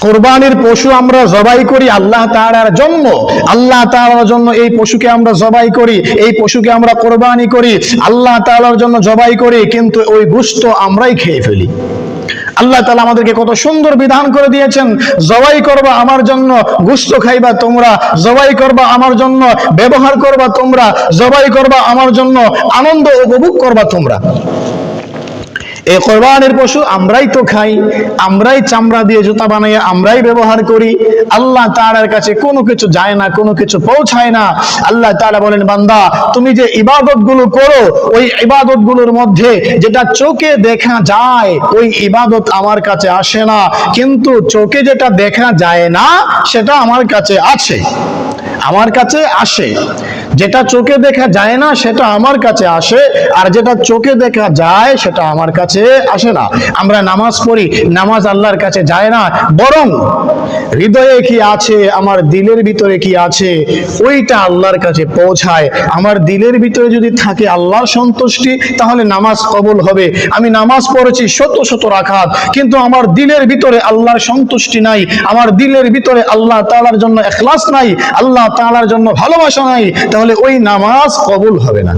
কোরবানির পশু আমরা জবাই করি, আল্লাহ তাআলার জন্য। আল্লাহ তাআলার জন্য এই পশুকে আমরা জবাই করি, এই পশুকে আমরা কোরবানি করি, আল্লাহ তাআলার জন্য জবাই করি, কিন্তু ওই গুস্ত আমরাই খেয়ে ফেলি। আল্লাহ তাআলা আমাদেরকে কত সুন্দর বিধান করে দিয়েছেন, জবাই করবা আমার জন্য গুস্ত খাইবা তোমরা, জবাই করবা আমার জন্য, ব্যবহার করবা তোমরা, জবাই করবা আমার জন্য, আনন্দ উপভোগ করবা তোমরা। এই কোরবানের পশু আমরাই তো খাই, আমরাই চামড়া দিয়ে জুতা বানাই, আমরাই ব্যবহার করি। আল্লাহ তাআলার কাছে কোনো কিছু যায় না, কোনো কিছু পৌঁছায় না। আল্লাহ তাআলা বলেন, বান্দা, তুমি যে ইবাদতগুলো করো, ওই ইবাদতগুলোর মধ্যে যেটা চোখে দেখা যায়, ওই ইবাদত আমার কাছে আসে না। কিন্তু চোখে যেটা দেখা যায় না, সেটা আমার কাছে আছে। আমার কাছে আসে। যেটা চোখে দেখা যায় না, সেটা আমার কাছে আসে, আর যেটা চোখে দেখা যায়, সেটা আমার কাছে আসে না। আমরা নামাজ পড়ি, নামাজ আল্লাহর কাছে যায় না, বরং হৃদয়ে কি আছে, আমার দিলের ভিতরে কি আছে, ওইটা আল্লাহর কাছে পৌঁছায়। আমার দিলের ভিতরে যদি থাকে আল্লাহর সন্তুষ্টি, তাহলে নামাজ কবুল হবে। আমি নামাজ পড়েছি শত শত রাখাত, কিন্তু আমার দিলের ভিতরে আল্লাহর সন্তুষ্টি নাই, আমার দিলের ভিতরে আল্লাহ তালার জন্য এখলাস নাই, আল্লাহ তালার জন্য ভালোবাসা নাই, তাহলে ওই নামাজ কবুল হবে না।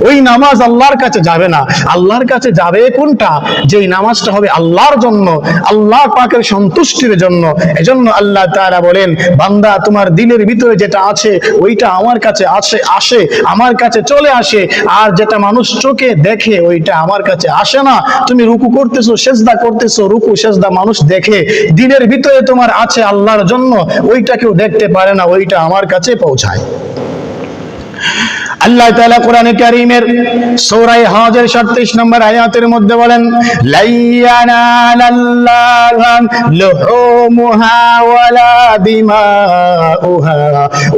ওই নামাজ আল্লাহর কাছে যাবে না। আল্লাহর কাছে যাবে কোনটা? যেই নামাজটা হবে আল্লাহর জন্য, আল্লাহ পাকের সন্তুষ্টির জন্য। এজন্য আল্লাহ তাআলা বলেন, বান্দা, তোমার দিলের ভিতরে যেটা আছে, ওইটা আমার কাছে আসে আসে, আমার কাছে চলে আসে। আর যেটা মানুষ চোখে দেখে, ওইটা আমার কাছে আসে না। তুমি রুকু করতেছো, সেজদা করতেছো, রুকু, সেজদা মানুষ দেখে। দিনের ভিতরে তোমার আছে আল্লাহর জন্য, ওইটা কেউ দেখতে পারে না, ওইটা আমার কাছে পৌঁছায়। Yeah. আল্লাহ তাআলা কোরআনে কারীমের সূরা হজের 37 নম্বর আয়াতের মধ্যে বলেন লাইয়ানালাল্লাহা লুহুমুহা ওয়ালা দিমাউহা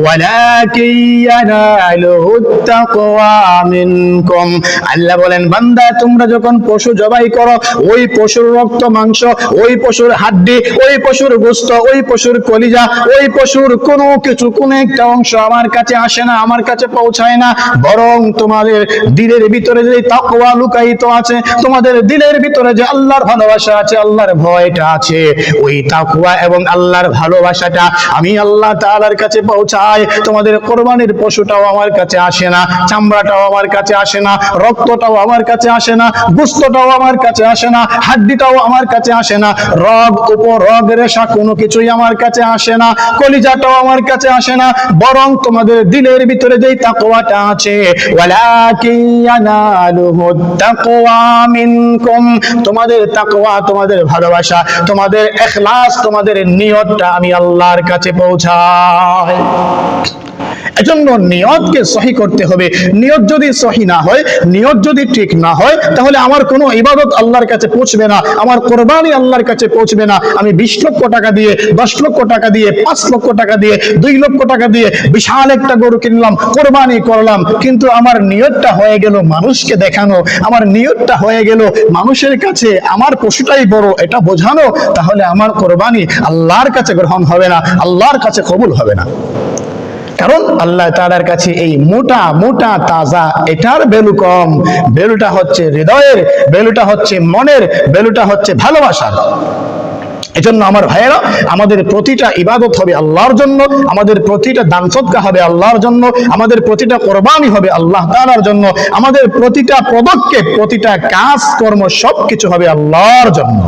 ওয়ালাকিন ইয়ানালুহুত তাকওয়া মিনকুম। আল্লাহ বলেন, বান্দা, তোমরা যখন পশু জবাই করো, ওই পশুর রক্ত, মাংস, ওই পশুর হাড্ডি, ওই পশুর গোশত ওই পশুর কলিজা, ওই পশুর কোনো কিছু, কোনো একটা অংশ আমার কাছে আসে না, আমার কাছে পৌঁছায় না বরং তোমাদের দিলের ভিতরে যে তাকওয়া লুকায়িত আছে, তোমাদের দিলের ভিতরে যে আল্লাহর ভালোবাসা আছে, আল্লাহর ভয়টা আছে। ওই তাকওয়া এবং আল্লাহর ভালোবাসাটা আমি আল্লাহ তাআলার কাছে পৌঁছাই। তোমাদের কোরবানির পশুটাও আমার কাছে আসে না, চামড়াটাও আমার কাছে আসে না, রক্তটাও আমার কাছে আসে না, গুস্তটাও আমার কাছে আসে না, হাড্ডিটাও আমার কাছে আসে না, রগ উপর রগ রেশা কোনো কিছুই আমার কাছে আসে না, কলিজাটাও আমার কাছে আসে না। বরং তোমাদের দিলের ভিতরে যেই তাকওয়াটা আছে তোমাদের তাকওয়া তোমাদের ভালোবাসা তোমাদের এখলাস তোমাদের নিয়তটা আমি আল্লাহর কাছে পৌঁছাই। এজন্য নিয়তকে সহি করতে হবে। নিয়ত যদি সহি না হয়, নিয়ত যদি ঠিক না হয়, তাহলে আমার কোনো ইবাদত আল্লাহর কাছে পৌঁছবে না, আমার কোরবানি আল্লাহর কাছে পৌঁছবে না। আমি বিশ লক্ষ টাকা দিয়ে, দশ লক্ষ টাকা দিয়ে, পাঁচ লক্ষ টাকা দিয়ে, দুই লক্ষ টাকা দিয়ে বিশাল একটা গরু কিনলাম, কোরবানি করলাম, কিন্তু আমার নিয়তটা হয়ে গেল মানুষকে দেখানো। আমার নিয়তটা হয়ে গেল মানুষের কাছে আমার পশুটাই বড়, এটা বোঝানো। তাহলে আমার কোরবানি আল্লাহর কাছে গ্রহণ হবে না, আল্লাহর কাছে কবুল হবে না। কারণ আল্লাহ তাআলার কাছে এই মোটা মোটা, তাজা, এটার ভ্যালু কম। ভ্যালুটা হচ্ছে হৃদয়ের, ভ্যালুটা হচ্ছে মনের, ভ্যালুটা হচ্ছে ভালোবাসার। এজন্য আমার ভাইয়েরা, আমাদের প্রতিটা ইবাদত হবে আল্লাহর জন্য, আমাদের প্রতিটা দান সদকা হবে আল্লাহর জন্য, আমাদের প্রতিটা কোরবানি হবে আল্লাহ তাআলার জন্য, আমাদের প্রতিটা পদক্ষেপ, প্রতিটা কাজ কর্ম সবকিছু হবে আল্লাহর জন্য।